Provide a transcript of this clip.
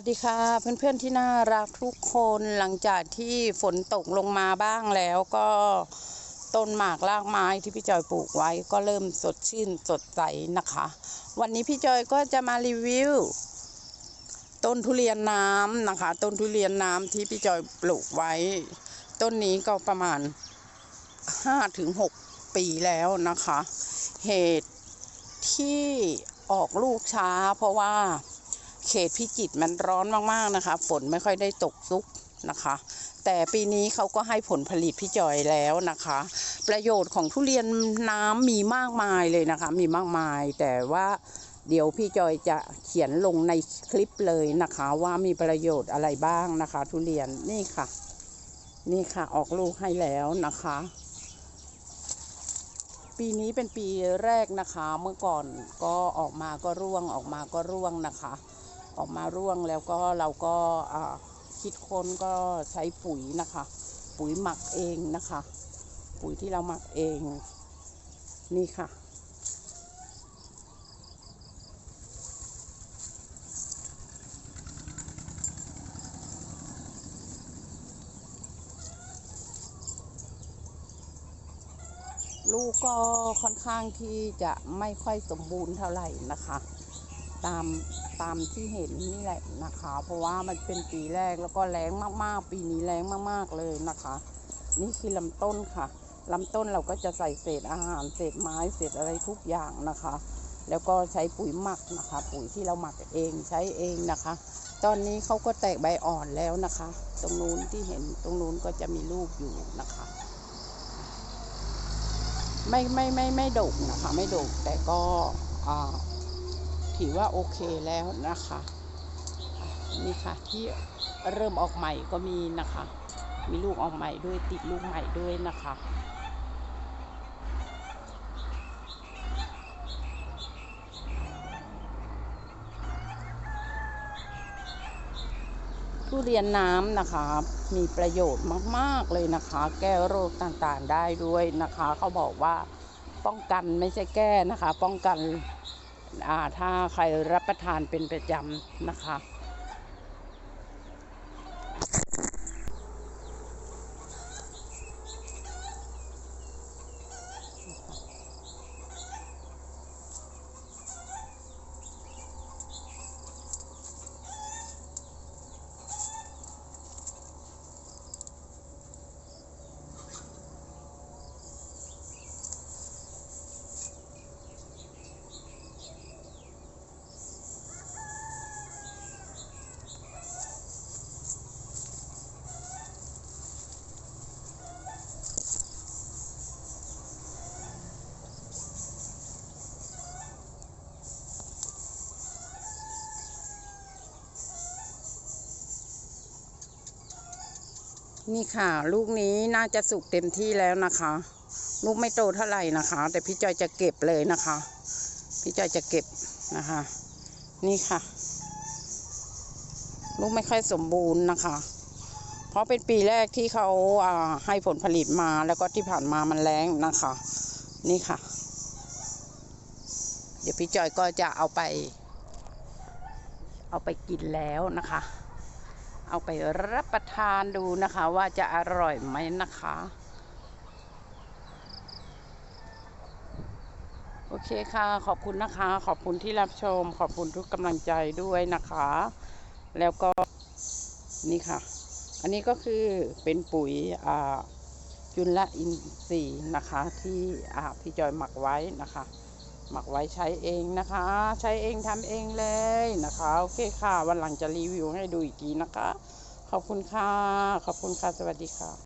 วัสดีค่ะ เพื่อนๆที่น่ารักทุกคนหลังจากที่ฝนตกลงมาบ้างแล้วก็ต้นหมากรากไม้ที่พี่จอยปลูกไว้ก็เริ่มสดชื่นสดใสนะคะ วันนี้พี่จอยก็จะมารีวิวต้นทุเรียนน้ำนะคะ ต้นทุเรียนน้ำที่พี่จอยปลูกไว้ ต้นนี้ก็ประมาณ5ถึง6ปีแล้วนะคะ เหตุที่ออกลูกช้าเพราะว่า เขตพิจิตรมันร้อนมากๆนะคะ ฝนไม่ค่อยได้ตกซุกนะคะ แต่ปีนี้เขาก็ให้ผลผลิตพี่จอยแล้วนะคะ ประโยชน์ของทุเรียนน้ำมีมากมายเลยนะคะ มีมากมาย แต่ว่าเดี๋ยวพี่จอยจะเขียนลงในคลิปเลยนะคะ ว่ามีประโยชน์อะไรบ้างนะคะ ทุเรียนนี่ค่ะ นี่ค่ะออกลูกให้แล้วนะคะ ปีนี้เป็นปีแรกนะคะ เมื่อก่อนก็ออกมาก็ร่วงออกมาก็ร่วงนะคะ ออกมาร่วงแล้วก็เราก็คิดค้นก็ใช้ปุ๋ยนะคะ ปุ๋ยหมักเองนะคะ ปุ๋ยที่เราหมักเองนี่ค่ะ ลูกก็ค่อนข้างที่จะไม่ค่อยสมบูรณ์เท่าไหร่นะคะ ตามตามที่เห็นนี่แหละนะคะ เพราะว่ามันเป็นปีแรกแล้วก็แรงมากๆ ปีนี้แรงมากๆเลยนะคะ นี่คือลำต้นค่ะลำต้นเราก็จะใส่เศษอาหารเศษไม้เศษอะไรทุกอย่างนะคะ แล้วก็ใช้ปุ๋ยหมักนะคะ ปุ๋ยที่เราหมักเองใช้เองนะคะ ตอนนี้เขาก็แตกใบอ่อนแล้วนะคะ ตรงนู้นที่เห็นตรงนู้นก็จะมีลูกอยู่นะคะ ไม่ไม่ไม่ไม่ดกนะคะ ไม่ดกแต่ก็อ่า ถือว่าโอเคแล้วนะคะ นี่ค่ะที่เริ่มออกใหม่ก็มีนะคะ มีลูกออกใหม่ด้วยติดลูกใหม่ด้วยนะคะทุเรียนน้ำนะคะ มีประโยชน์มาก ๆ เลยนะคะ แก้โรคต่างๆได้ด้วยนะคะ เขาบอกว่าป้องกันไม่ใช่แก้นะคะ ป้องกัน ถ้าใครรับประทานเป็นประจำนะคะ นี่ค่ะ ลูกนี้น่าจะสุกเต็มที่แล้วนะคะ ลูกไม่โตเท่าไหร่นะคะ แต่พี่จอยจะเก็บเลยนะคะ พี่จอยจะเก็บนะคะ นี่ค่ะ ลูกไม่ค่อยสมบูรณ์นะคะ เพราะเป็นปีแรกที่เขาาให้ผลผลิตมาแล้วก็ที่ผ่านมามันแรงนะคะ นี่ค่ะ เดี๋ยวพี่จอยก็จะเอาไป เอาไปกินแล้วนะคะ เอาไปรับประทานดูนะคะว่าจะอร่อยไหมนะคะ โอเคค่ะ ขอบคุณนะคะ ขอบคุณที่รับชม ขอบคุณทุกกำลังใจด้วยนะคะ แล้วก็นี่ค่ะ อันนี้ก็คือเป็นปุ๋ยจุลอินทรีย์นะคะ ที่พี่จอยหมักไว้นะคะ หมักไว้ใช้เองนะคะ ใช้เองทำเองเลยนะคะโอเคค่ะ วันหลังจะรีวิวให้ดูอีกทีนะคะ ขอบคุณค่ะ ขอบคุณค่ะ สวัสดีค่ะ